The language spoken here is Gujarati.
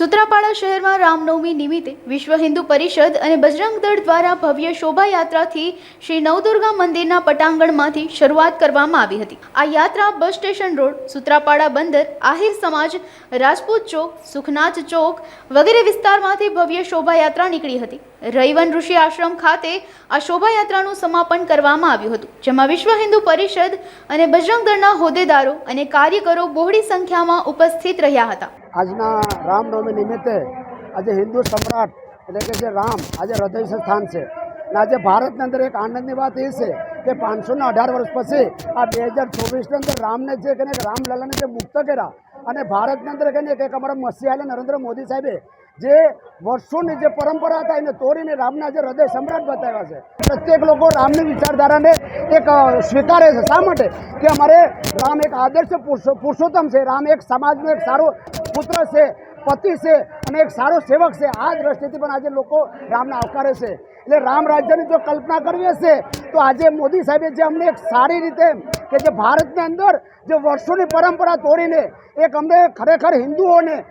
સુત્રાપાડા શહેરમાં રામનવમી નિમિત્તે વિશ્વ હિન્દુ પરિષદ અને બજરંગ દળ દ્વારા ભવ્ય શોભાયાત્રાથી શ્રી નવદુર્ગા મંદિરના પટાંગણમાંથી શરૂઆત કરવામાં આવી હતી. આ યાત્રા બસ સ્ટેશન રોડ, સુત્રાપાડા બંદર, આહિર સમાજ, રાજપૂત ચોક, સુખનાથ ચોક વગેરે વિસ્તારમાંથી ભવ્ય શોભાયાત્રા નીકળી હતી. રૈવન ઋષિ આશ્રમ ખાતે આ શોભાયાત્રાનું સમાપન કરવામાં આવ્યું હતું, જેમાં વિશ્વ હિન્દુ પરિષદ અને બજરંગ દળના હોદ્દેદારો અને કાર્યકરો બહોળી સંખ્યામાં ઉપસ્થિત રહ્યા હતા. આજના રામનવમી નિમિત્તે આજે હિન્દુ સમ્રાટ એટલે કે જે રામ આજે હૃદય સ્થાન છે. અને આજે ભારતની અંદર એક આનંદની વાત એ છે કે પાંચસોના અઢાર વર્ષ પછી આ બે હજાર ચોવીસની અંદર રામને જે કે રામલલાને જે મુક્ત કર્યા અને ભારતની અંદર કહીને કે અમારા મસીહાલે નરેન્દ્ર મોદી સાહેબે જે વર્ષોની જે પરંપરા હતા એને તોડીને રામના જે હૃદય સમ્રાટ બતાવ્યા છે. પ્રત્યેક લોકો રામની વિચારધારાને એક સ્વીકારે છે. શા માટે? કે અમારે રામ એક આદર્શ પુરુષો- પુરુષોત્તમ છે. રામ એક સમાજનો એક સારો પુત્ર છે, પતિ છે અને એક સારો સેવક છે. આ દ્રષ્ટિથી પણ આજે લોકો રામને આવકારે છે. એટલે રામ રાજ્યની જો કલ્પના કરવી હશે, તો આજે મોદી સાહેબે જે અમને એક સારી રીતે કે જે ભારતની અંદર જે વર્ષોની પરંપરા તોડીને, એક અમને ખરેખર હિન્દુઓને